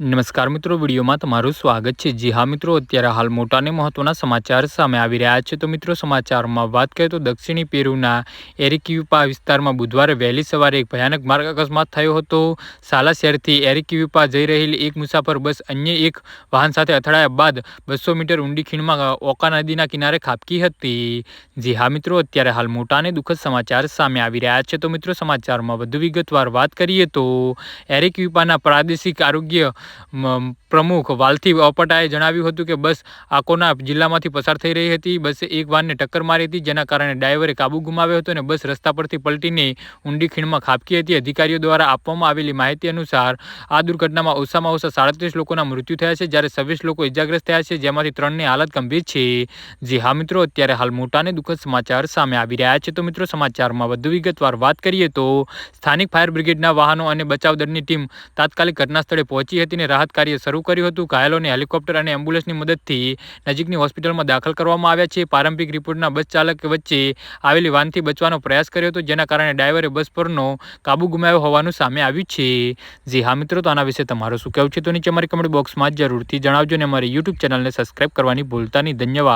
નમસ્કાર મિત્રો, વિડીયોમાં તમારું સ્વાગત છે. જી હા મિત્રો, અત્યારે હાલ મોટા અને મહત્વના સમાચાર સામે આવી રહ્યા છે. તો મિત્રો, સમાચારમાં વાત કરીએ તો દક્ષિણી પેરુના એરિક્યુપા વિસ્તારમાં બુધવારે વહેલી સવારે એક ભયાનક માર્ગ અકસ્માત થયો હતો. સાલા શહેરથી એરિક્યુપા જઈ રહેલી એક મુસાફર બસ અન્ય એક વાહન સાથે અથડાયા બાદ બસો મીટર ઊંડી ખીણમાં ઓકા નદીના કિનારે ખાબકી હતી. જી હા મિત્રો, અત્યારે હાલ મોટા અને દુઃખદ સમાચાર સામે આવી રહ્યા છે. તો મિત્રો, સમાચારમાં વધુ વિગતવાર વાત કરીએ તો એરિક્યુપાના પ્રાદેશિક આરોગ્ય પ્રમુખ વાલથી અપટાએ જણાવ્યું હતું કે બસ આકોના જિલ્લામાંથી પસાર થઈ રહી હતી. બસે એક વાનને ટક્કર મારી હતી, જેના કારણે ડ્રાઈવરે કાબુ ગુમાવ્યો હતો અને બસ રસ્તા પરથી પલટીને ઊંડી ખીણમાં ખાબકી હતી. અધિકારીઓ દ્વારા આપવામાં આવેલી માહિતી અનુસાર, આ દુર્ઘટનામાં ઓછામાં ઓછા સાડત્રીસ લોકોના મૃત્યુ થયા છે. જ્યારે છવ્વીસ લોકો ઇજાગ્રસ્ત થયા છે, જેમાંથી ત્રણની હાલત ગંભીર છે. જી હા મિત્રો, અત્યારે હાલ મોટા અને દુઃખદ સમાચાર સામે આવી રહ્યા છે. તો મિત્રો, સમાચારમાં વધુ વિગતવાર વાત કરીએ તો, સ્થાનિક ફાયર બ્રિગેડના વાહનો અને બચાવ દળની ટીમ તાત્કાલિક ઘટના સ્થળે પહોંચી હતી. અને રાહત કાર્ય શરૂ કર્યું હતું. ઘાયલોને હેલિકોપ્ટર અને એમ્બ્યુલન્સની મદદથી નજીકની હોસ્પિટલમાં દાખલ કરવામાં આવ્યા છે. પ્રારંભિક રિપોર્ટના બસ ચાલક વચ્ચે આવેલી વાનથી બચવાનો પ્રયાસ કર્યો હતો, જેના કારણે ડ્રાઈવરે બસ પરનો કાબુ ગુમાવ્યો હોવાનું સામે આવ્યું છે. જી હા, મિત્રો, તો આના વિશે તમારું શું કહેવું છે? તો નીચે અમારી કમેન્ટ બોક્સમાં જરૂરથી જણાવજો અને અમારી યુટ્યુબ ચેનલને સબસ્ક્રાઈબ કરવાની ભૂલતા નહીં. ધન્યવાદ.